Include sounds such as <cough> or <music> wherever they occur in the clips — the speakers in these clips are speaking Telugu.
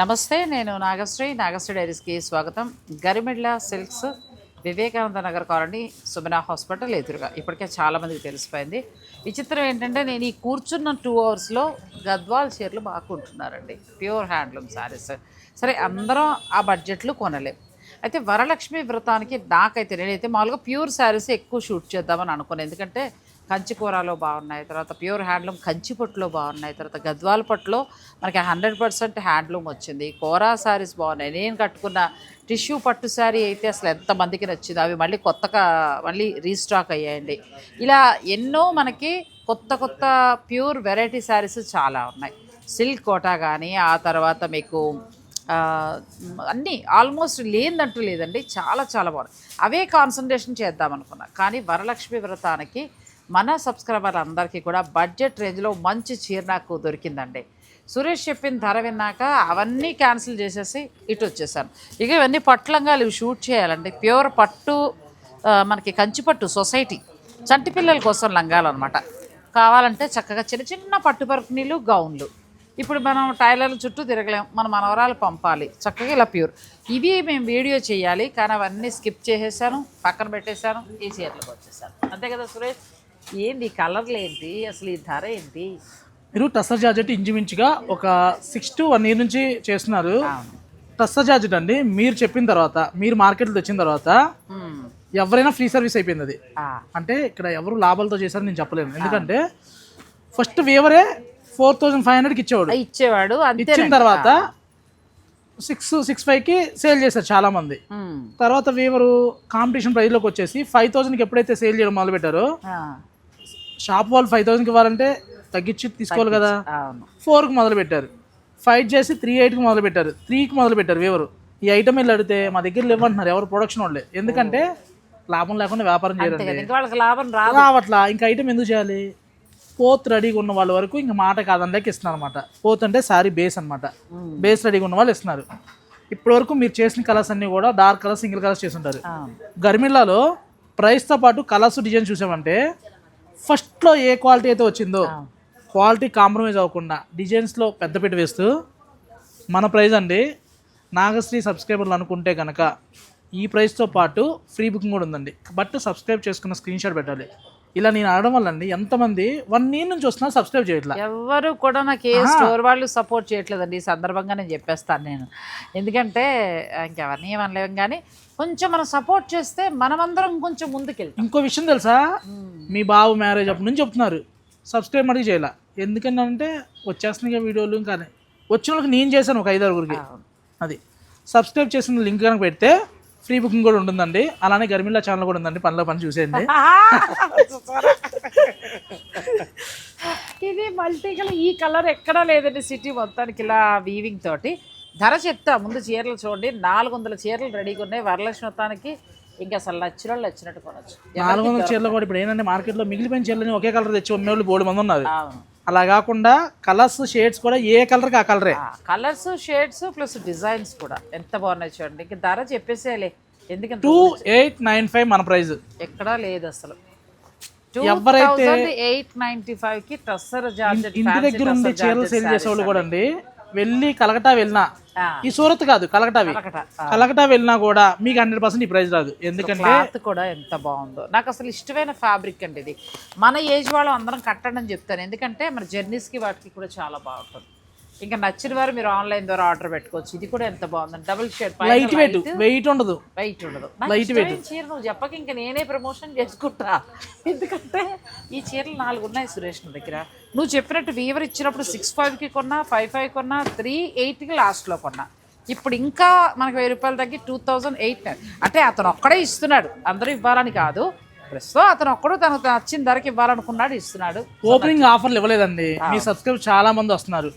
నమస్తే నేను నాగశ్రీ. నాగశ్రీ డైరీస్కి స్వాగతం. Garimedla silks Vivekananda Nagar colony Sumana hospital ఎదురుగా. ఇప్పటికే చాలామందికి తెలిసిపోయింది. విచిత్రం ఏంటంటే నేను ఈ కూర్చున్న టూ అవర్స్లో గద్వాల్ చీరలు బాగా కొంటున్నారండి. ప్యూర్ హ్యాండ్లూమ్ శారీస్ సరే అందరం ఆ బడ్జెట్లు కొనలేం. అయితే వరలక్ష్మి వ్రతానికి నాకైతే నేనైతే మామూలుగా ప్యూర్ శారీస్ ఎక్కువ షూట్ చేద్దామని అనుకున్నాను ఎందుకంటే కంచి కూరలో బాగున్నాయి తర్వాత ప్యూర్ హ్యాండ్లూమ్ కంచిపట్టులో బాగున్నాయి తర్వాత గద్వాల పట్టులో మనకి హండ్రెడ్ పర్సెంట్ హ్యాండ్లూమ్ వచ్చింది. కోరా శారీస్ బాగున్నాయి. నేను కట్టుకున్న టిష్యూ పట్టు శారీ అయితే అసలు ఎంతమందికి నచ్చింది అవి మళ్ళీ కొత్తగా మళ్ళీ రీస్టాక్ అయ్యాయండి. ఇలా ఎన్నో మనకి కొత్త కొత్త ప్యూర్ వెరైటీ శారీస్ చాలా ఉన్నాయి. సిల్క్ కోటా కానీ ఆ తర్వాత మీకు అన్నీ ఆల్మోస్ట్ లేదంటూ లేదండి చాలా చాలా బాగుంది అవే కాన్సన్ట్రేషన్ చేద్దాం అనుకున్నా కానీ వరలక్ష్మి వ్రతానికి మన సబ్స్క్రైబర్ అందరికీ కూడా బడ్జెట్ రేంజ్లో మంచి చీర నాకు దొరికిందండి. సురేష్ చెప్పిన ధర విన్నాక అవన్నీ క్యాన్సిల్ చేసేసి ఇటు వచ్చేసాను. ఇక ఇవన్నీ పట్లంగా ఇవి షూట్ చేయాలండి. ప్యూర్ పట్టు మనకి కంచిపట్టు సొసైటీ. చంటి పిల్లల కోసం లంగాలన్నమాట కావాలంటే చక్కగా చిన్న చిన్న పట్టుపరుకునీలు గౌన్లు. ఇప్పుడు మనం టైలర్ల చుట్టూ తిరగలేం. మన మనవరాలు పంపాలి. చక్కగా ఇలా ప్యూర్. ఇవి మేము వీడియో చేయాలి. కానీ అవన్నీ స్కిప్ చేసేసాను. పక్కన పెట్టేశాను. ఈ చీరలకు వచ్చేసాను. అంతే కదా సురేష్? ఏంటి ఈ కలర్లు ఏంటి అసలు ఈ ధర ఏంటి మీరు టస్సర్ జార్జెట్ ఇంచుమించుగా ఒక సిక్స్ టు వన్ ఇయర్ నుంచి చేస్తున్నారు. టస్సర్ జార్జెట్ అండి మీరు చెప్పిన తర్వాత మీరు మార్కెట్లో తెచ్చిన తర్వాత. ఎవరైనా ఫ్రీ సర్వీస్ అయిపోయింది అది. అంటే ఇక్కడ ఎవరు లాభాలతో చేశారని నేను చెప్పలేను. ఎందుకంటే ఫస్ట్ వేవరే ఫోర్ థౌజండ్ ఫైవ్ హండ్రెడ్కి ఇచ్చేవాడు. ఇచ్చేవాడు ఇచ్చిన తర్వాత సిక్స్ సిక్స్ ఫైవ్కి సేల్ చేశారు చాలా మంది తర్వాత వీవరు కాంపిటీషన్ ప్రైస్లోకి వచ్చేసి ఫైవ్ థౌసండ్కి ఎప్పుడైతే సేల్ చేయడం మొదలు పెట్టారో షాప్ వాళ్ళు ఫైవ్ థౌసండ్కి ఇవ్వాలంటే తగ్గించి తీసుకోవాలి కదా. ఫోర్కి మొదలు పెట్టారు ఫైట్ చేసి త్రీ ఎయిట్కి మొదలు పెట్టారు త్రీకి మొదలు పెట్టారు ఎవరు ఈ ఐటమ్ వెళ్ళి అడిగితే మా దగ్గర లేవంటున్నారు ఎవరు ప్రొడక్షన్ వాళ్ళే. ఎందుకంటే లాభం లేకుండా వ్యాపారం వాళ్ళకి లాభం రావట్లా. ఇంకా ఐటమ్ ఎందుకు చేయాలి? పోత్ రెడీగా ఉన్న వాళ్ళ వరకు ఇంకా మాట కాదనలేక ఇస్తున్నారు అనమాట పోత్ అంటే సారీ బేస్ అనమాట బేస్ రెడీగా ఉన్న వాళ్ళు ఇస్తున్నారు. ఇప్పటి వరకు మీరు చేసిన కలర్స్ అన్ని కూడా డార్క్ కలర్స్ సింగిల్ కలర్స్ చేస్తుంటారు అవును. గర్మిల్లాలో ప్రైస్తో పాటు కలర్స్ డిజైన్ చూసామంటే ఫస్ట్లో ఏ క్వాలిటీ అయితే వచ్చిందో క్వాలిటీ కాంప్రమైజ్ అవ్వకుండా డిజైన్స్లో పెద్దపీట వేస్తూ మన ప్రైస్ అండి. నాగశ్రీ సబ్స్క్రైబర్లు అనుకుంటే కనుక ఈ ప్రైస్తో పాటు ఫ్రీ బుకింగ్ కూడా ఉందండి. బట్ సబ్స్క్రైబ్ చేసుకున్న స్క్రీన్ షాట్ పెట్టాలి. ఇలా నేను అనడం వల్ల అండి ఎంతమంది వన్ ఇయర్ నుంచి వస్తున్నా సబ్స్క్రైబ్ చేయట్లా. ఎవరు కూడా నాకు ఏ స్టోర్ వాళ్ళు సపోర్ట్ చేయట్లేదండి ఈ సందర్భంగా నేను చెప్పేస్తాను నేను. ఎందుకంటే ఇంకెవరిని ఏమనలేం కానీ కొంచెం మనం సపోర్ట్ చేస్తే మనమందరం కొంచెం ముందుకెళ్తాం. ఇంకో విషయం తెలుసా? మీ బాబు మ్యారేజ్ అప్పటి నుంచి చెప్తున్నారు సబ్స్క్రైబ్ మటుకు చేయాల. ఎందుకంటే వచ్చేస్తున్నాయి వీడియోలు ఇంకా వచ్చిన వాళ్ళకి నేను చేశాను ఒక ఐదారుగురికి. అది. సబ్స్క్రైబ్ చేసిన లింక్ కనుక పెడితే ఫ్రీ బుకింగ్ కూడా ఉంటుందండి. అలానే గర్మిల్లా ఛానల్ కూడా ఉందండి పనిలో పని చూసేయండి. ఇది మల్టీ కలర్ ఈ కలర్ ఎక్కడా లేదండి సిటీ మొత్తానికి ఇలా వీవింగ్ తోటి. ధర చెప్తా ముందు చీరలు చూడండి. నాలుగు వందల చీరలు రెడీగా ఉన్నాయి. వరలక్ష్మి మొత్తానికి ఇంకా అసలు నచ్చిన వాళ్ళు నచ్చినట్టు కొనొచ్చు. నాలుగు వందల చీరలు కూడా ఇప్పుడు ఏంటంటే మార్కెట్లో మిగిలిపోయిన చీరలని ఒకే కలర్ తెచ్చి ఉన్న వాళ్ళు బోడు మంది అవును. అలా కాకుండా కలర్స్ షేడ్స్ కూడా ఏ కలర్కి ఆ కలరే. కలర్స్ షేడ్స్ ప్లస్ డిజైన్స్ కూడా ఎంత బాగున్నాయి చూడండి. ఇంక ధర చెప్పేసేయాలి. ఎందుకంటే టూ ఎయిట్ నైన్ ఫైవ్ మన ప్రైస్. ఎక్కడా లేదు అసలు. ఎవరైతే ఎయిట్ నైన్టీ ఫైవ్కి జార్జెట్ ఇంటి దగ్గర ఉండి చీరలు సేల్ చేసేవాళ్ళు కూడా అండి వెళ్ళి కలకటా వెళ్ళినా. ఈ సూరత్ కాదు కలకటావి కలకటా వెళ్ళినా కూడా మీకు హండ్రెడ్ పర్సెంట్ ఈ ప్రైస్ రాదు. ఎందుకంటే కూడా ఎంత బాగుందో. నాకు అసలు ఇష్టమైన ఫ్యాబ్రిక్ అండి ఇది. మన ఏజ్ వాళ్ళు అందరం కట్టండి అని చెప్తాను. ఎందుకంటే మన జర్నీస్కి వాటికి కూడా చాలా బాగుంటుంది. ఇంకా నచ్చిన వారు మీరు ఆన్లైన్ ద్వారా ఆర్డర్ పెట్టుకోవచ్చు. ఇది కూడా ఎంత బాగుంది double shade light weight weight ఉండదు. వెయిట్ ఉండదు. నాకు ఇష్టమైన చీర నువ్వు చెప్పక ఇంకా నేనే ప్రమోషన్ చేసుకుంటా. ఎందుకంటే ఈ చీరలు నాలుగు ఉన్నాయి సురేష్ నా దగ్గర. నువ్వు చెప్పినట్టు వీవర్ ఇచ్చినప్పుడు సిక్స్ ఫైవ్కి కొన్నా ఫైవ్ ఫైవ్ కొన్నా త్రీ ఎయిట్కి లాస్ట్లో కొన్నా. ఇప్పుడు ఇంకా మనకి వెయ్యి రూపాయలు తగ్గి టూ థౌజండ్ ఎయిట్ అంటే అతను ఒక్కడే ఇస్తున్నాడు. అందరూ ఇవ్వాలని కాదు. ప్రస్తుతం అతను ఒక్కడు తనకు నచ్చిన ధరకి ఇవ్వాలనుకున్నాడు ఇస్తున్నాడు. ఓపెనింగ్ ఆఫర్లు ఇవ్వలేదండి. మీ సబ్స్క్రైబ్ చాలా మంది వస్తున్నారు.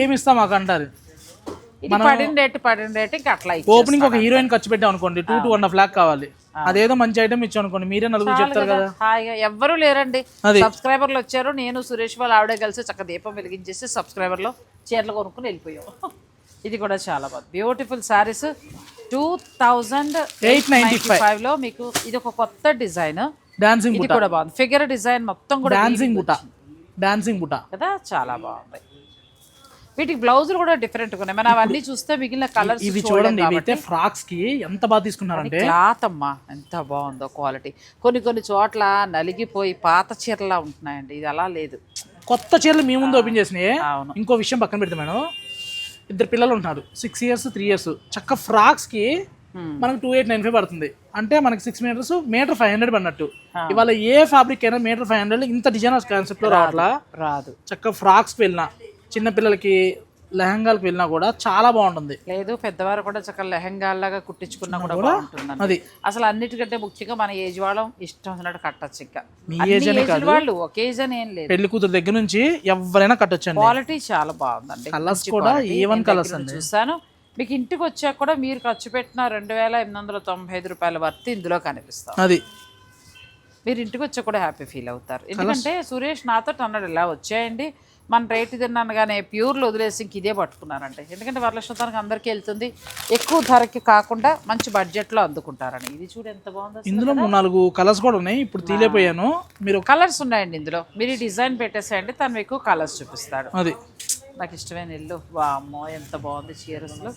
ఏమి ఇస్తాం మాకు అంటారు? ఇది పడిన రేటు పడిన రేటు ఇంకా అట్లా. ఓపెనింగ్ ఒక హీరోయిన్ ఖర్చు పెట్టాం అనుకోండి two two one half lakh కావాలి. అదేదో మంచి ఐటమ్ ఇచ్చాం అనుకోండి మీరే నలుగురు చెప్తారు కదా. హాయిగా ఎవ్వరూ లేరండి. సబ్స్క్రైబర్లు వచ్చారు నేను సురేష్ వాళ్ళు ఆవిడే కలిసి చక్క దీపం వెలిగించేసి సబ్స్క్రైబర్లో చీరలు కొనుక్కుని వెళ్ళిపోయాం. ఇది కూడా చాలా బాగుంది beautiful sarees two thousand eight ninety ఫైవ్లో మీకు ఇది ఒక కొత్త డిజైన్. డాన్సింగ్ ఇది కూడా బాగుంది. ఫిగర్ డిజైన్ మొత్తం కూడా డాన్సింగ్ బుట్ట డాన్సింగ్ బుట్ట కదా? చాలా బాగుంది. వీటికి బ్లౌజులు కూడా డిఫరెంట్ ఉన్నాయి. మనం అవన్నీ చూస్తే మిగిలిన కలర్స్ ఇవి చూడండి అయితే ఫ్రాక్స్కి ఎంత బాగా తీసుకున్నారంటే క్లాత్ అమ్మా. ఎంత బాగుందో క్వాలిటీ కొన్ని కొన్ని చోట్ల నలిగిపోయి పాత చీరలా ఉంటున్నాయండి. ఇది అలా లేదు. కొత్త చీరలు మీ ముందు ఓపెన్ చేసినాయి. ఇంకో విషయం పక్కన పెడితే మేడం. ఇద్దరు పిల్లలు ఉంటున్నారు. సిక్స్ ఇయర్స్ త్రీ ఇయర్స్ చక్క ఫ్రాక్స్కి Hmm. మనకు టూ ఎయిట్ నైన్ ఫైవ్ పడుతుంది. అంటే మనకి six metres metre five hundred పడినట్టు. ఇవాళ ఏ ఫ్యాబ్రిక్ అయినా మీటర్ ఫైవ్ హండ్రెడ్ ఇంత డిజైనర్ కాన్సెప్ట్లో రావట్లా? రాదు చక్క ఫ్రాక్స్కి వెళ్ళినా. చిన్న పిల్లలకి లెహంగాలకు వెళ్ళినా కూడా చాలా బాగుంటుంది. లేదు పెద్దవారు కూడా చక్కగా లెహంగాల్లాగా కుట్టించుకున్నా కూడా బాగుంటుందండి. అది. అసలు అన్నిటికంటే ముఖ్యంగా మన ఏజ్ వాళ్ళం ఇష్టం వచ్చినట్టు కట్టచ్చు ఇంకా. మీ ఏజ్ అనే వాళ్ళు ఒకేజన్ ఏం లేదు. పెళ్ళి కూతురు దగ్గర నుంచి ఎవరైనా కట్టొచ్చండి. క్వాలిటీ చాలా బాగుందండి. కలర్స్ కూడా quality. ఏ వన్ నేను కలర్స్ అండి నుంచి చూస్తాను మీకు ఇంటికి వచ్చాక కూడా మీరు ఖర్చు పెట్టిన రెండు వేల ఎనిమిది వందల తొంభై ఐదు రూపాయల వర్త్ ఇందులో కనిపిస్తాం. అది. మీరు ఇంటికి వచ్చాక కూడా హ్యాపీ ఫీల్ అవుతారు. ఎందుకంటే సురేష్ నాతో అన్నాడు ఇలా వచ్చాయండి మన రేటు తిన్నాను కానీ ప్యూర్లో వదిలేసి ఇంక ఇదే పట్టుకున్నారంటే. ఎందుకంటే వరలక్ష్మతానికి అందరికీ వెళ్తుంది. ఎక్కువ ధరకి కాకుండా మంచి బడ్జెట్లో అందుకుంటారని. ఇది చూడు ఎంత బాగుందో. ఇందులో నాలుగు కలర్స్ కూడా ఉన్నాయి. ఇప్పుడు తీలేపోయాను. మీరు కలర్స్ ఉన్నాయండి ఇందులో. మీరు డిజైన్ పెట్టేసేయండి తను ఎక్కువ కలర్స్ చూపిస్తాడు. అది. నాకు ఇష్టమైన ఇల్లు. వామ్మో ఎంత బాగుంది చీర అసలు.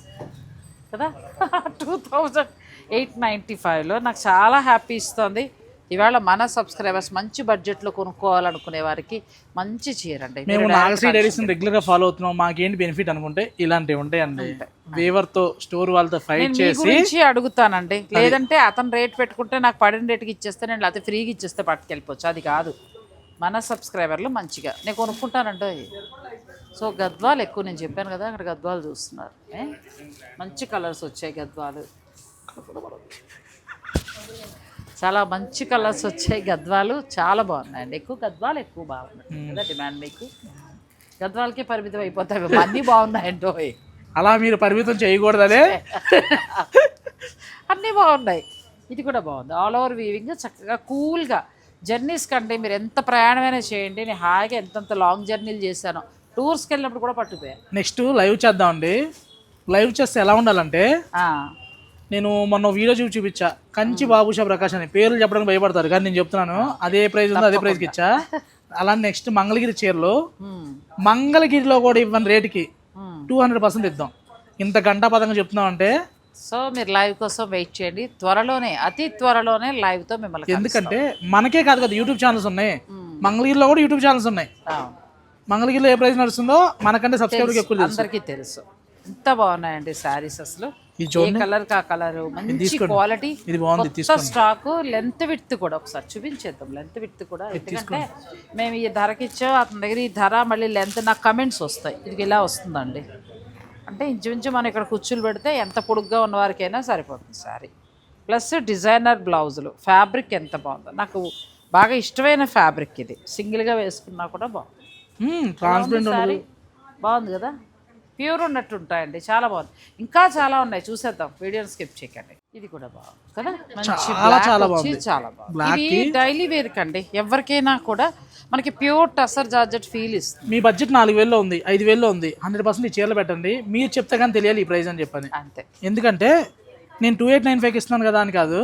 కదా? <laughs> టూ థౌజండ్ ఎయిట్ నైంటీ ఫైవ్లో నాకు చాలా హ్యాపీ ఇస్తుంది. ఇవాళ మన సబ్స్క్రైబర్స్ మంచి బడ్జెట్లో కొనుక్కోవాలనుకునే వారికి మంచి చీర అండి. మేము నాగశ్రీ డైరీస్ రెగ్యులర్గా ఫాలో అవుతున్నాం. మాకేంటి బెనిఫిట్ అనుకుంటే ఇలాంటివి ఉంటాయండి. వేవర్తో స్టోర్ వాళ్ళతో ఫైట్ చేసి అడుగుతానండి. లేదంటే అతను రేట్ పెట్టుకుంటే నాకు పడిన రేటుకి ఇచ్చేస్తే నేను లేకపోతే ఫ్రీగా ఇచ్చేస్తే పట్టుకెళ్ళిపోవచ్చు. అది కాదు. మన సబ్స్క్రైబర్లు మంచిగా. నేను కొనుక్కుంటానండి. సో గద్వాలు ఎక్కువ నేను చెప్పాను కదా అక్కడ గద్వాలు చూస్తున్నారు? మంచి కలర్స్ వచ్చాయి గద్వాలు. చాలా మంచి కలర్స్ వచ్చాయి. గద్వాలు చాలా బాగున్నాయండి. ఎక్కువ గద్వాలు ఎక్కువ బాగున్నాయి. కదా డిమాండ్ మీకు? గద్వాలకే పరిమితం అయిపోతాయి. అన్నీ బాగున్నాయండి అలా మీరు పరిమితం చేయకూడదనే? <laughs> అన్నీ బాగున్నాయి. ఇది కూడా బాగుంది. ఆల్ ఓవర్ వీవింగ్ చక్కగా కూల్గా. జర్నీస్ కంటే మీరు ఎంత ప్రయాణమైనా చేయండి. నేను హాయిగా ఎంతంత లాంగ్ జర్నీలు చేశాను. టూర్స్కి వెళ్ళినప్పుడు కూడా పట్టుకుపోయాను నెక్స్ట్ లైవ్ చేద్దామండి. లైవ్ చేస్తే ఎలా ఉండాలంటే? నేను మొన్న వీడియో చూసి చూపించా. కంచి బాబుషా ప్రకాష్ అని. పేర్లు చెప్పడానికి భయపడతారు. కానీ నేను చెప్తున్నాను. అదే ప్రైస్ ఉందో అదే ప్రైస్కి ఇచ్చా. అలా నెక్స్ట్ మంగళగిరి చీరలు. మంగళగిరిలో కూడా ఇవ్వని రేటుకి. టూ హండ్రెడ్ పర్సెంట్ ఇద్దాం. ఇంత గంటా పదంగా చెప్తున్నాం అంటే సో మీరు లైవ్ కోసం వెయిట్ చేయండి. త్వరలోనే అతి త్వరలోనే లైవ్తో మిమ్మల్ని కలుస్తాం. ఎందుకంటే మనకే కాదు కదా యూట్యూబ్ ఛానల్స్ ఉన్నాయి. మంగళగిరిలో కూడా యూట్యూబ్ ఛానల్స్ ఉన్నాయి. మంగళగిరిలో ఏ ప్రైస్ నడుస్తుందో మనకంటే సబ్స్క్రైబర్కి ఎక్కువ తెలుసు. అందరికీ తెలుసు. ఎంత బాగున్నాయండి శారీస్ అసలు. ఏ చూడండి కలర్ కా కలర్? మంచి క్వాలిటీ. ఇది బాగుంది స్టాక్ లెంత్ విత్ కూడా ఒకసారి చూపించేద్దాం. లెంత్ విత్ కూడా. ఎందుకంటే మేము ఈ ధరకి ఇచ్చాం అతని దగ్గర ఈ ధర మళ్ళీ లెంత్ నాకు కమెంట్స్ వస్తాయి. ఇది ఇలా వస్తుందండి. అంటే ఇంచుమించు మనం ఇక్కడ కుర్చీలు పెడితే ఎంత పొడుగ్గా ఉన్న వారికైనా సరిపోతుంది సారీ ప్లస్ డిజైనర్ బ్లౌజులు. ఫ్యాబ్రిక్ ఎంత బాగుందో. నాకు బాగా ఇష్టమైన ఫ్యాబ్రిక్ ఇది. సింగిల్గా వేసుకున్నా కూడా బాగుంది. ట్రాన్స్పరెంట్ బాగుంది కదా? ప్యూర్ ఉన్నట్టు ఉంటాయండి చాలా బాగుంది. ఇంకా చాలా ఉన్నాయి. చూసేద్దాం. వీడియోని స్కిప్ చేయకండి. ఇది కూడా బాగుంది కదా? చాలా, బాగుంది. చాలా బాగుంది. Black ఇది డైలీ వేర్ కండి. ఎవరికైనా కూడా మనకి ప్యూర్ టసర్ జార్జెట్ ఫీల్ ఇస్తుంది. మీ బడ్జెట్ నాలుగు వేల్లో ఉంది ఐదు వేల్లో ఉంది. హండ్రెడ్ పర్సెంట్ ఈ చీరలు పెట్టండి. మీరు చెప్తే కానీ తెలియాలి ఈ ప్రైస్ అని చెప్పని. అంతే. ఎందుకంటే నేను టూ ఎయిట్ నైన్ ఫైవ్కి ఇస్తున్నాను కదా అని కాదు.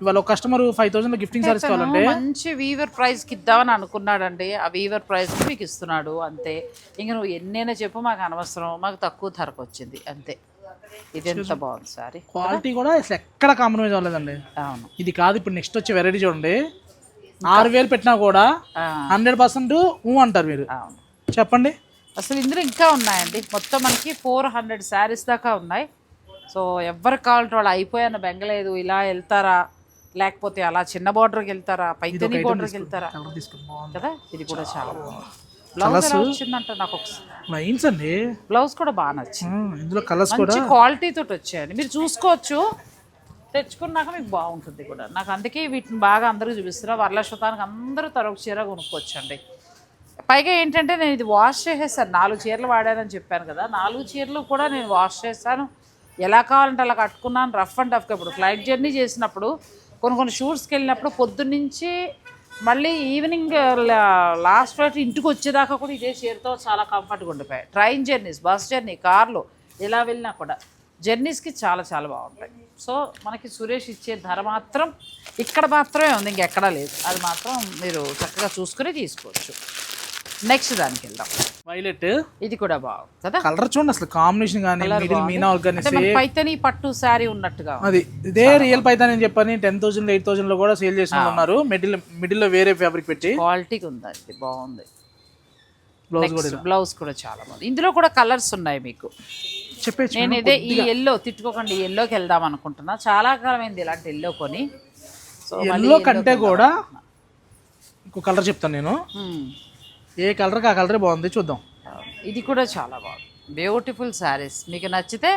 ఇవాళ ఒక customer five thousand gifting sarees కావాలంటే మంచి వీవర్ ప్రైస్కి ఇద్దామని అనుకున్నాడండి. ఆ వీవర్ ప్రైస్ మీకు ఇస్తున్నాడు అంతే. ఇంక నువ్వు ఎన్నైనా చెప్పు మాకు అనవసరం మాకు తక్కువ ధరకు వచ్చింది అంతే. ఇది ఎంత బాగుంది సారీ. క్వాలిటీ కూడా అసలు ఎక్కడ కాంప్రమైజ్ అవ్వలేదండి. అవును. ఇది కాదు ఇప్పుడు నెక్స్ట్ వచ్చే వెరైటీ చూడండి. ఆరు వేలు పెట్టినా కూడా హండ్రెడ్ పర్సెంట్ ఊ అంటారు మీరు. అవును. చెప్పండి. అసలు ఇందులో ఇంకా ఉన్నాయండి. మొత్తం మనకి ఫోర్ హండ్రెడ్ శారీస్ దాకా ఉన్నాయి. సో ఎవరికి కావాలంటే వాళ్ళు అయిపోయాను బెంగలేదు ఇలా వెళ్తారా? లేకపోతే అలా చిన్న బార్డర్కి వెళ్తారా? పైతని బార్డర్కి వెళ్తారా? కదా? ఇది కూడా చాలా బ్లౌజ్ వచ్చిందంట నాకు ఒకసారి లైన్స్ అండి. బ్లౌజ్ కూడా బాగా నచ్చింది. ఇందులో కలర్స్ కూడా. మంచి క్వాలిటీ తోటి వచ్చాయండి. మీరు చూసుకోవచ్చు. తెచ్చుకున్నాక మీకు బాగుంటుంది కూడా. నాకు అందుకే వీటిని బాగా అందరూ చూపిస్తున్నా వరలక్ష్మతానికి అందరూ తరొక చీర కొనుక్కోవచ్చండి. పైగా ఏంటంటే నేను ఇది వాష్ చేసేసాను. నాలుగు చీరలు వాడానని చెప్పాను కదా. నాలుగు చీరలు కూడా నేను వాష్ చేశాను. ఎలా కావాలంటే అలా కట్టుకున్నాను. రఫ్ అండ్ టఫ్గా ఇప్పుడు. ఫ్లైట్ జర్నీ చేసినప్పుడు కొన్ని కొన్ని షూట్స్కి వెళ్ళినప్పుడు పొద్దున్నుంచి మళ్ళీ ఈవినింగ్ లాస్ట్ ఫ్లైట్ ఇంటికి వచ్చేదాకా కూడా ఇదే చీరతో చాలా కంఫర్ట్గా ఉండిపోయాయి. ట్రైన్ జర్నీస్ బస్ జర్నీ కార్లు ఇలా వెళ్ళినా కూడా జర్నీస్కి చాలా చాలా బాగుంటాయి. సో మనకి సురేష్ ఇచ్చే ధర మాత్రం ఇక్కడ మాత్రమే ఉంది ఇంకెక్కడా లేదు. అది మాత్రం మీరు చక్కగా చూసుకుని తీసుకోవచ్చు. నెక్స్ట్ దానికి వెళ్దాం. వైలెట్ ఇది కూడా బాగుంది కదా? కలర్ చూడండి అసలు కాంబినేషన్ కానీ మిడిల్ మీనా మన పైతని పట్టు శారీ ఉన్నట్టుగా. అది ఇదే రియల్ పైతాన్ అని చెప్పని టెన్ థౌసండ్ ఎయిట్ థౌసండ్లో కూడా సేల్ చేసిన ఉన్నారు. మిడిల్ మిడిల్లో వేరే ఫ్యాబ్రిక్ పెట్టి. క్వాలిటీగా ఉంది అది బాగుంది. బ్లౌజ్ కూడా బ్లౌజ్ కూడా చాలా బాగుంది. ఇందులో కూడా కలర్స్ ఉన్నాయి మీకు. చెప్పేసి నేను ఇదే ఈ ఎల్లో తిట్టుకోకండి ఈ ఎల్లోకి వెళ్దాం అనుకుంటున్నా. చాలా కాలమైంది ఇలాంటి ఎల్లో కొని. సో ఎల్లో కంటే కూడా ఇంకో కలర్ చెప్తాను నేను. ఏ కలర్ ఆ కలరే బాగుంది చూద్దాం. ఇది కూడా చాలా బాగుంది. బ్యూటిఫుల్ శారీస్ మీకు నచ్చితే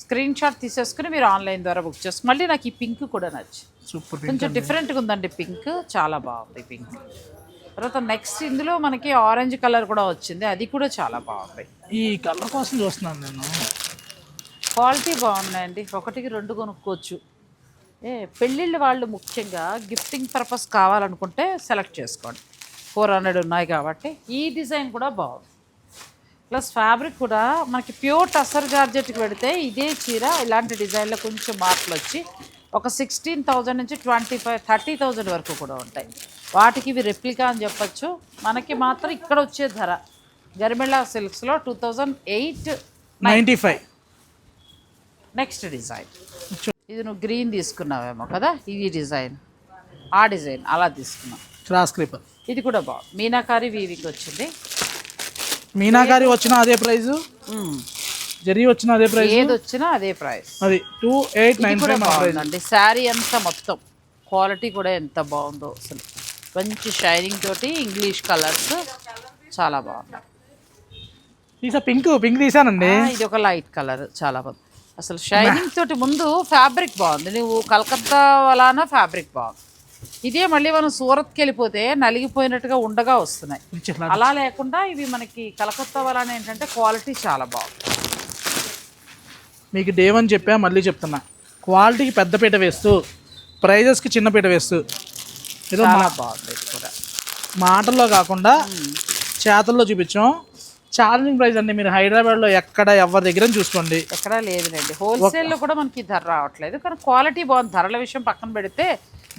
స్క్రీన్ షాట్ తీసేసుకుని మీరు ఆన్లైన్ ద్వారా బుక్ చేసుకో మళ్ళీ నాకు ఈ పింక్ కూడా నచ్చి. సూపర్ కొంచెం డిఫరెంట్గా ఉందండి పింక్ చాలా బాగుంది పింక్ తర్వాత నెక్స్ట్ ఇందులో మనకి ఆరెంజ్ కలర్ కూడా వచ్చింది. అది కూడా చాలా బాగుంది. ఈ కలర్ కోసం చూస్తున్నాను నేను. క్వాలిటీ బాగున్నాయండి. ఒకటికి రెండు కొనుక్కోవచ్చు. ఏ పెళ్ళిళ్ళ వాళ్ళు ముఖ్యంగా గిఫ్టింగ్ పర్పస్ కావాలనుకుంటే సెలెక్ట్ చేసుకోండి. ఫోర్ హండ్రెడ్ ఉన్నాయి కాబట్టి ఈ డిజైన్ కూడా బాగుంది. ప్లస్ ఫ్యాబ్రిక్ కూడా మనకి ప్యూర్ టసర్ జార్జెట్కి పెడితే ఇదే చీర ఇలాంటి డిజైన్లో కొంచెం మార్పులు వచ్చి ఒక సిక్స్టీన్ థౌజండ్ నుంచి ట్వంటీ ఫైవ్ థర్టీ థౌజండ్ వరకు కూడా ఉంటాయి. వాటికి ఇవి రెప్లికా అని చెప్పొచ్చు. మనకి మాత్రం ఇక్కడ వచ్చే ధర Garimella సిల్క్స్లో two thousand eight ninety five. Next design. ఇది నువ్వు గ్రీన్ తీసుకున్నావేమో కదా? ఇది డిజైన్. ఆ డిజైన్ అలా తీసుకున్నాం క్రాస్ క్రీపర్. ఇది కూడా బాగుంది మీనాకారి వీవింగ్ వచ్చింది. మీనాకారి వచ్చిన అదే ప్రైస్ జరీ వచ్చిన అదే ప్రైస్ ఏది వచ్చినా అదే ప్రైస్. అది టూ ఎయిట్ నైన్ ఫైవ్ బాగుందండి. శారీ అంతా మొత్తం క్వాలిటీ కూడా ఎంత బాగుందో అసలు. మంచి షైనింగ్ తోటి ఇంగ్లీష్ కలర్స్ చాలా తీసా పింక్ పింక్ తీసానండి. ఇది ఒక లైట్ కలర్ చాలా బాగుంది. అసలు షైనింగ్ తోటి ముందు ఫ్యాబ్రిక్ బాగుంది. నువ్వు కలకత్తా వలానా ఫ్యాబ్రిక్ బాగుంది. ఇదే మళ్ళీ మనం సూరత్కి వెళ్ళిపోతే నలిగిపోయినట్టుగా ఉండగా వస్తున్నాయి. అలా లేకుండా ఇవి మనకి కలకత్తా వలాన ఏంటంటే క్వాలిటీ చాలా బాగుంది. మీకు డే వన్ చెప్పా మళ్ళీ చెప్తున్నా. క్వాలిటీకి పెద్ద పీట వేస్తూ ప్రైజెస్కి చిన్న పీట వేస్తూ ఏదో చాలా బాగుంది కూడా. మాటల్లో కాకుండా చేతల్లో చూపించాం. ఛాలెంజింగ్ ప్రైస్ అండి. మీరు హైదరాబాద్లో ఎక్కడ ఎవరి దగ్గర చూసుకోండి. ఎక్కడా లేదులేండి. హోల్సేల్లో కూడా మనకి ధర రావట్లేదు. కానీ క్వాలిటీ బాగుంది. ధరల విషయం పక్కన పెడితే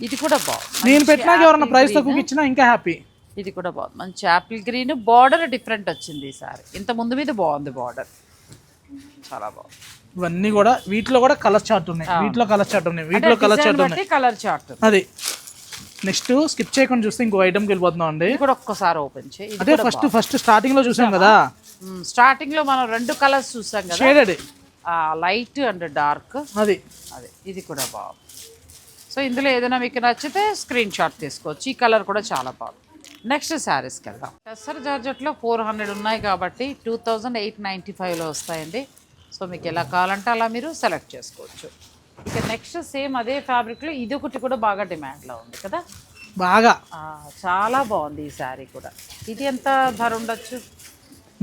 ఇది కూడా బాగుంది. నేను పెట్టినాక ఎవరన్నా apple ప్రైస్. తక్కువ ఇచ్చినా ఇంకా హ్యాపీ ఇది కూడా బాగుంది. మంచి యాపిల్ గ్రీన్ బార్డర్ డిఫరెంట్ వచ్చింది ఈసారి ఇంత ముందు మీద బాగుంది బార్డర్ చాలా బాగుంది. ఇవన్నీ కూడా వీటిలో కూడా కలర్ చార్ట్ ఉన్నాయి. వీటిలో కలర్ చార్ట్ ఉన్నాయి. వీటిలో కలర్ చార్ట్ ఉన్నాయి. కలర్ చార్ట్ అది. నెక్స్ట్ స్కిప్ చేయకుండా చూస్తే ఇంకో ఐటమ్కి వెళ్ళిపోతున్నాం అండి. ఇది కూడా ఒక్కసారి ఓపెన్ చేయి. అదే ఫస్ట్ ఫస్ట్ స్టార్టింగ్లో చూసాం కదా. స్టార్టింగ్లో మనం రెండు కలర్స్ చూసాం కదా. షేడెడ్ లైట్ అండ్ డార్క్ అది. అదే. ఇది కూడా బాగుంది. సో ఇందులో ఏదైనా మీకు నచ్చితే స్క్రీన్ షాట్ తీసుకోవచ్చు. ఈ కలర్ కూడా చాలా బాగుంది. నెక్స్ట్ శారీస్కి వెళ్దాం. టెస్సర్ జార్జెట్లో ఫోర్ హండ్రెడ్ ఉన్నాయి కాబట్టి టూ థౌజండ్ ఎయిట్ నైంటీ ఫైవ్లో వస్తాయండి. సో మీకు ఎలా కావాలంటే అలా మీరు సెలెక్ట్ చేసుకోవచ్చు. ఇక నెక్స్ట్ సేమ్ అదే ఫ్యాబ్రిక్లో ఇది ఒకటి కూడా బాగా డిమాండ్లో ఉంది కదా? బాగా. చాలా బాగుంది ఈ శారీ కూడా. ఇది ఎంత ధర ఉండొచ్చు?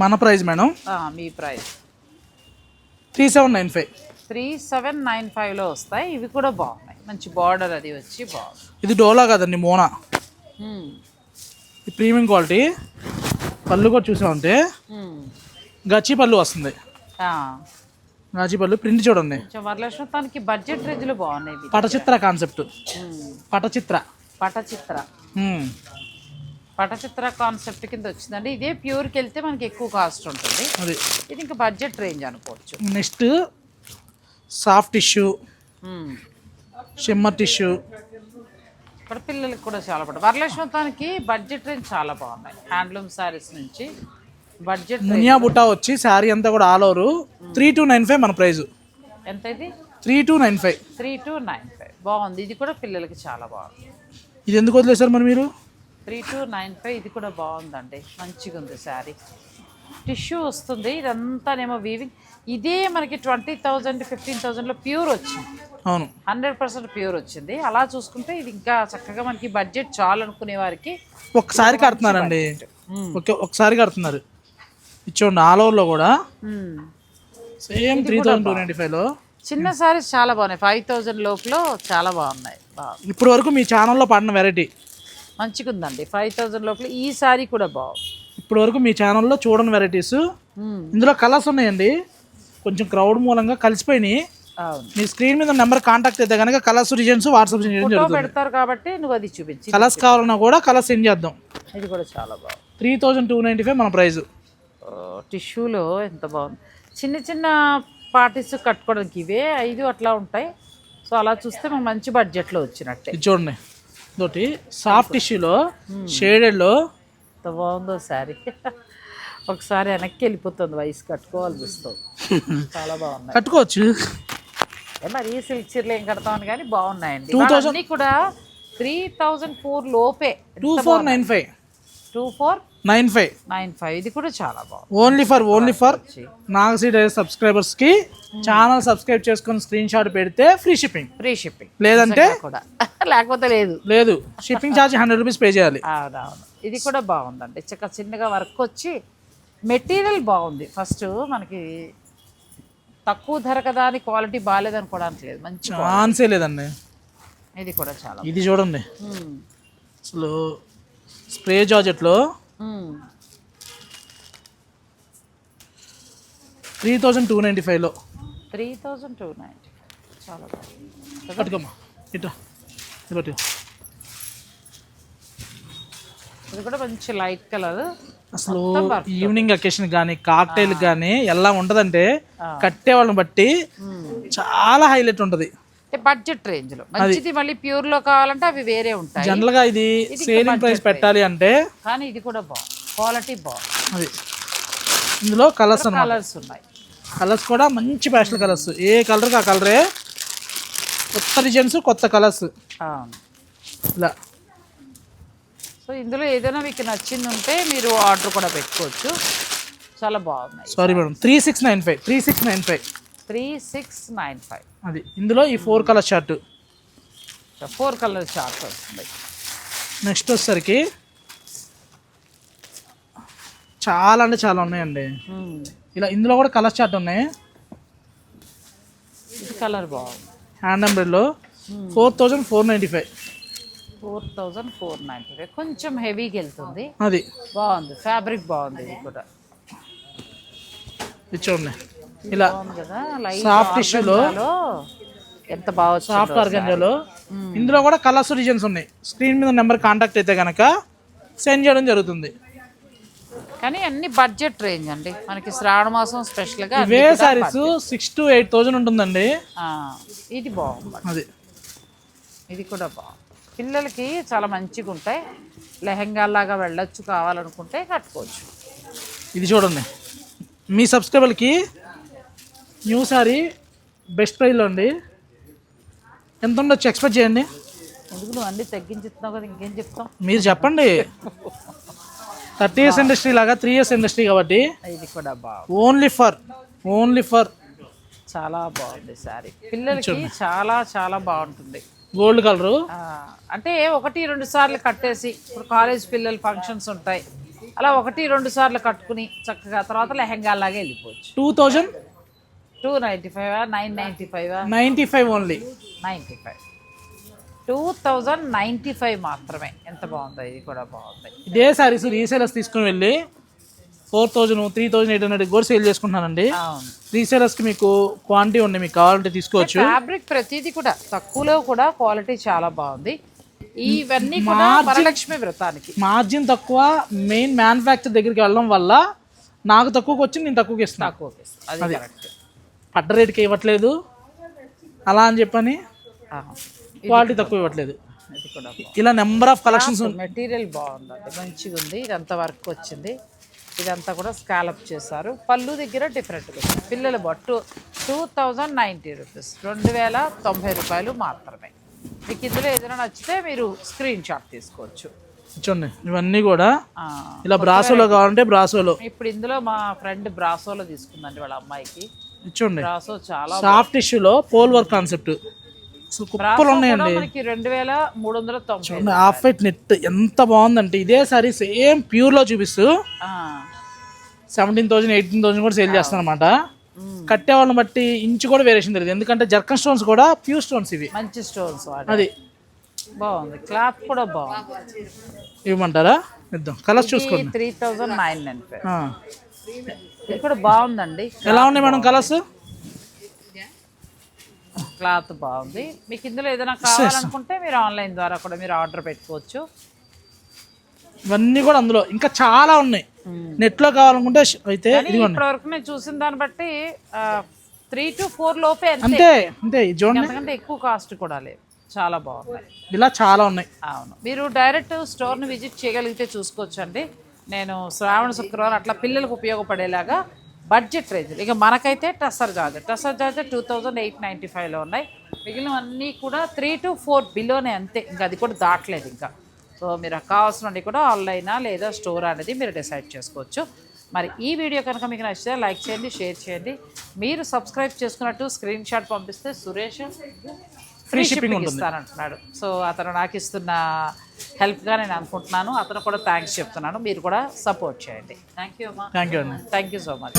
మన ప్రైస్ మేడం? మీ price. Three seven nine five. Three seven nine ఫైవ్లో వస్తాయి. ఇవి కూడా బాగున్నాయి మంచి బార్డర్ అది వచ్చి బాగుంది. ఇది డోలా కదండి మోనా. Premium quality. పళ్ళు కూడా చూసామంటే. గచ్చి పళ్ళు వస్తుంది. గచ్చి పళ్ళు ప్రింట్ చూడండి. వరలక్ష్మి బడ్జెట్ రేంజ్లో బాగున్నాయి ఇవి. పటచిత్ర కాన్సెప్ట్. పటచిత్ర. పటచిత్ర. పటచిత్ర కాన్సెప్ట్ కింద వచ్చిందండి. ఇదే ప్యూర్కి వెళ్తే మనకి ఎక్కువ కాస్ట్ ఉంటుంది. అది. ఇది ఇంకా బడ్జెట్ రేంజ్ అనుకోవచ్చు. Next soft tissue. Hmm. Shimmer tissue. ఇక్కడ పిల్లలకి కూడా చాలా బాగుంది వరలక్ష్మి తనకి బడ్జెట్ రేంజ్ చాలా బాగున్నాయి. హ్యాండ్లూమ్ శారీస్ నుంచి బడ్జెట్ మునియా బుట్టా వచ్చి శారీ అంతా కూడా all over. Three two nine five మన ప్రైస్ ఎంత ఇది three two nine five. Three two nine five. బాగుంది. ఇది కూడా పిల్లలకి చాలా బాగుంది. ఇది ఎందుకు వదిలేశారు మరి మీరు? త్రీ టూ నైన్ ఫైవ్ ఇది కూడా బాగుందండి. మంచిగా ఉంది శారీ. టిష్యూ వస్తుంది. ఇదంతానేమో వీవింగ్ ఇదే మనకి ట్వంటీ థౌజండ్ ఫిఫ్టీన్ థౌజండ్లో ప్యూర్ వచ్చింది. అవును. హండ్రెడ్ పర్సెంట్ ప్యూర్ వచ్చింది. అలా చూసుకుంటే ఇది ఇంకా చక్కగా మనకి బడ్జెట్ చాలు అనుకునే వారికి ఒక్కసారి కడుతున్నారండి. ఓకే ఒకసారి కడుతున్నారు. ఇచ్చోండి ఆల్ ఓవర్లో కూడా. Same three thousand two ninety ఫైవ్లో. చిన్న సారీస్ చాలా బాగున్నాయి. ఫైవ్ థౌజండ్ లోపల చాలా బాగున్నాయి. ఇప్పటి వరకు మీ ఛానల్లో పడిన వెరైటీ మంచిగా ఉందండి ఫైవ్ థౌజండ్ లోపల ఈ సారీ కూడా బాగుంది. ఇప్పటి వరకు మీ ఛానల్లో చూడని వెరైటీస్. ఇందులో కలర్స్ ఉన్నాయండి. కొంచెం క్రౌడ్ మూలంగా కలిసిపోయినాయి. మీ స్క్రీన్ మీద నెంబర్ కాంటాక్ట్ అయితే కనుక కలర్స్ డిజైన్స్ వాట్సాప్ చేయడం పెడతారు కాబట్టి నువ్వు అది చూపించి కలర్స్ కావాలన్నా కూడా కలర్స్ సెండ్ చేద్దాం. ఇది కూడా చాలా బాగుంది. Three thousand two ninety five మన ప్రైస్ టిష్యూలో ఎంత బాగుంది. చిన్న చిన్న పార్టీస్ కట్టుకోవడానికి ఇవే ఐదు అట్లా ఉంటాయి. సో అలా చూస్తే మాకు మంచి బడ్జెట్లో వచ్చినట్టే. చూడండి. తోటి సాఫ్ట్ టిష్యూలో షేడెడ్లో. ఎంత బాగుందో శారీ <laughs> ఒకసారి వెనక్కి వెళ్ళిపోతుంది వయసు కట్టుకోవాలనిపిస్తుంది. చాలా బాగున్నాయి. కట్టుకోవచ్చు. మరి ఈ సిల్క్ చీరలు ఏం కడతామని కానీ బాగున్నాయండి. 2000 అన్నీ కూడా త్రీ థౌజండ్ ఫోర్ లోపే. Two four nine five two four nine five nine five ఇది కూడా చాలా బాగుంది. Only for only for Nagasri diary సబ్స్క్రైబర్స్కి ఛానల్ సబ్స్క్రైబ్ చేసుకొని స్క్రీన్ షాట్ పెడితే ఫ్రీ షిప్పింగ్ ఫ్రీ షిప్పింగ్ లేదంటే కూడా. <laughs> లేకపోతే లేదు. లేదు. Shipping charge hundred rupees pay చేయాలి. అవునవును. ఇది కూడా బాగుందండి. చక్క చిన్నగా వర్క్ వచ్చి మెటీరియల్ బాగుంది. ఫస్ట్ మనకి తక్కువ ధర కదా అని క్వాలిటీ బాగాలేదు అనుకోవడానికి లేదు. మంచి ఛాన్సే లేదండి. ఇది కూడా చాలా ఇది చూడండి. అసలు స్ప్రే జార్జెట్లో మ్మ్. త్రీ థౌజండ్ టూ నైంటీ ఫైవ్లో. త్రీ థౌజండ్ టూ నైంటీ చాలా బాగుంది. పట్టుకోమ్మా. ఇది కూడా మంచి లైట్ కలర్ అసలు ఈవినింగ్ అకేషన్ కానీ కాక్టైల్ కానీ ఎలా ఉంటదంటే. కట్టే వాళ్ళని బట్టి చాలా హైలైట్ ఉంటది. బడ్జెట్ రేంజ్లో. మంచిది మళ్ళీ ప్యూర్లో కావాలంటే అవి వేరే ఉంటాయి. జనరల్గా ఇది సేలింగ్ ప్రైస్ పెట్టాలి అంటే కానీ ఇది కూడా బాగుంది. క్వాలిటీ బాగుంది. అది. ఇందులో కలర్స్ కలర్స్ ఉన్నాయి. కలర్స్ కూడా మంచి ప్యాస్టల్ కలర్స్ ఏ కలర్ ఆ కలరే కొత్త డిజైన్స్ కొత్త కలర్స్. ఇలా. సో ఇందులో ఏదైనా మీకు నచ్చింది ఉంటే మీరు ఆర్డర్ కూడా పెట్టుకోవచ్చు. చాలా బాగున్నాయి. Saree madam three six nine five three six nine five three six nine five అది ఇందులో ఈ four colour shirt four colour chart వస్తుంది. నెక్స్ట్ వచ్చేసరికి చాలా అంటే చాలా ఉన్నాయండి. మ్మ్. ఇలా ఇందులో కూడా కలర్ చార్ట్ ఉన్నాయి. కలర్ బాగుంది. Hand ఎంబ్రాయిడ్లో four thousand four ninety five four thousand four ninety five. కొంచెం హెవీగా వెళ్తుంది. అది. బాగుంది. ఫ్యాబ్రిక్ బాగుంది ఇది కూడా. ఇది చూడండి. ఇలా బాగుంది కదా. లైట్ Soft tissue లో- ఎంత బాగా సాఫ్ట్ ఆర్గంజాలో. ఇందులో కూడా కలర్స్ డిజైన్స్ ఉన్నాయి. స్క్రీన్ మీద నెంబర్ కాంటాక్ట్ అయితే కనుక సెండ్ చేయడం జరుగుతుంది. కానీ అన్ని బడ్జెట్ రేంజ్ అండి. మనకి శ్రావణ మాసం స్పెషల్గా ఇవే sarees six to eight thousand ఉంటుందండి. ఇది బాగుంది. అది. ఇది కూడా బాగుంది. పిల్లలకి చాలా మంచిగా ఉంటాయి లెహంగాలాగా వెళ్ళొచ్చు కావాలనుకుంటే కట్టుకోవచ్చు. ఇది చూడండి. మీ సబ్స్క్రైబర్కి న్యూ సారీ బెస్ట్ ప్రైస్లో అండి ఎంత ఉండొచ్చు ఎక్స్పెక్ట్ చేయండి. ఎందుకు నువ్వు అన్ని తగ్గించుతున్నావు కదా ఇంకేం చెప్తాం మీరు చెప్పండి. థర్టీ ఇయర్స్ ఇండస్ట్రీ లాగా త్రీ ఇయర్స్ ఇండస్ట్రీ కాబట్టి ఇది కూడా బాగుంది. Only for only for. చాలా బాగుంది సారీ. పిల్లలకి చాలా చాలా బాగుంటుంది. Gold colour. అంటే ఒకటి రెండు సార్లు కట్టేసి ఇప్పుడు కాలేజ్ పిల్లలు ఫంక్షన్స్ ఉంటాయి. అలా ఒకటి రెండు సార్లు కట్టుకుని చక్కగా తర్వాత లెహంగాలాగా వెళ్ళిపోవచ్చు. Two thousand? Two ninety five nine ninety five? Ninety five only. Ninety five. Two thousand ninety five మాత్రమే. ఎంత బాగుందో ఇది కూడా బాగుంది. ఇదే సారీస్ రీసేలర్స్ తీసుకుని వెళ్ళి four thousand three thousand eight hundred కూడా సేల్ చేసుకుంటున్నానండి. అవును. రీసేలర్స్కి మీకు క్వాంటిటీ ఉంది మీకు కావాలంటే తీసుకోవచ్చు. ఫ్యాబ్రిక్ ప్రతిదీ కూడా తక్కువలో కూడా క్వాలిటీ చాలా బాగుంది. ఇవన్నీ కూడా వరలక్ష్మి వ్రతానికి. మార్జిన్ తక్కువ మెయిన్ మ్యానుఫ్యాక్చర్ దగ్గరికి వెళ్ళడం వల్ల నాకు తక్కువకి వచ్చి నేను తక్కువకి ఇస్తున్నా. తక్కువ అది కరెక్ట్ పడ్డ రేటుకి ఇవ్వట్లేదు. అలా అని చెప్పని క్వాలిటీ తక్కువ ఇవ్వట్లేదు. బాగుంది. ఇలా నెంబర్ ఆఫ్ కలెక్షన్స్ మెటీరియల్ బాగుందండి. మంచిగా ఉంది ఇదంతా వర్క్ వచ్చింది. ఇదంతా కూడా స్కాలప్ చేశారు. పళ్ళు దగ్గర డిఫరెంట్గా పిల్లల బట్టు టూ థౌజండ్ నైంటీ రూపీస్ రెండు వేల తొంభై రూపాయలు మాత్రమే. మీకు ఇందులో ఏదైనా నచ్చితే మీరు స్క్రీన్ షాట్ తీసుకోవచ్చు. చూడండి ఇవన్నీ కూడా ఇలా బ్రాసోలో కావాలంటే బ్రాసోలో ఇప్పుడు ఇందులో మా ఫ్రెండ్ బ్రాసోలో తీసుకుందండి వాళ్ళ అమ్మాయికి. చూడండి బ్రాసో చాలా సాఫ్ట్ టిష్యూలో పోల్ వర్క్ కాన్సెప్ట్ అసలు కుప్పలు ఉన్నాయండి మనకి రెండు వేల మూడు వందల తొంభై హాఫ్ వైట్ నెట్ ఎంత బాగుందంటే ఇదే సారీ సేమ్ ప్యూర్లో చూపిస్తూ సెవెంటీన్ థౌసండ్ ఎయిటీన్ థౌసండ్ కూడా సేల్ చేస్తాను అనమాట. కట్టే వాళ్ళని బట్టి ఇంచు కూడా వేరియేషన్ తెలియదు. ఎందుకంటే జర్కన్ స్టోన్స్ కూడా ప్యూర్ స్టోన్స్ ఇవి. మంచి స్టోన్స్ అది. బాగుంది. క్లాత్ కూడా బాగుంది. ఇవ్వమంటారా? ఇద్దాం. కలర్స్ చూసుకోండి. త్రీ థౌజండ్ నైన్ ఆ. ఇది కూడా బాగుందండి. ఎలా ఉన్నాయి మేడం కలర్స్ క్లాత్ బాగుంది. మీకు ఇందులో ఏదైనా కావాలనుకుంటే మీరు ఆన్లైన్ ద్వారా కూడా మీరు ఆర్డర్ పెట్టుకోవచ్చు. ఇవన్నీ కూడా అందులో. ఇంకా చాలా ఉన్నాయి. నెట్లో కావాలనుకుంటే అయితే ఇప్పటివరకు నేను చూసిన దాన్ని బట్టి త్రీ టు ఫోర్ లోపే అంతే. అంతే చూడండి. అంతకంటే ఎక్కువ కాస్ట్ కూడా లేదు. చాలా బాగున్నాయి. ఇలా చాలా ఉన్నాయి. అవును. మీరు డైరెక్ట్ స్టోర్ని విజిట్ చేయగలిగితే చూసుకోవచ్చు అండి నేను శ్రావణ శుక్రవారం అట్లా పిల్లలకు ఉపయోగపడేలాగా బడ్జెట్ రేంజ్. ఇక మనకైతే tussar georgette tussar georgette two thousand eight ninety ఫైవ్లో ఉన్నాయి. మిగిలినవన్నీ కూడా త్రీ టు ఫోర్ బిలోనే అంతే. ఇంకా అది కూడా దాటలేదు ఇంకా. సో మీరు కావాల్సినవి కూడా ఆన్లైనా లేదా స్టోర్ అనేది మీరు డిసైడ్ చేసుకోవచ్చు. మరి ఈ వీడియో కనుక మీకు నచ్చితే లైక్ చేయండి షేర్ చేయండి. మీరు సబ్స్క్రైబ్ చేసుకున్నట్టు స్క్రీన్ షాట్ పంపిస్తే సురేష్ ఫ్రీ షిప్పింగ్ ఇస్తానంటున్నాడు. సో అతను నాకు ఇస్తున్న హెల్ప్గా నేను అనుకుంటున్నాను. అతను కూడా థ్యాంక్స్ చెప్తున్నాను మీరు కూడా సపోర్ట్ చేయండి. థ్యాంక్ యూ అమ్మా. Thank you thank you so much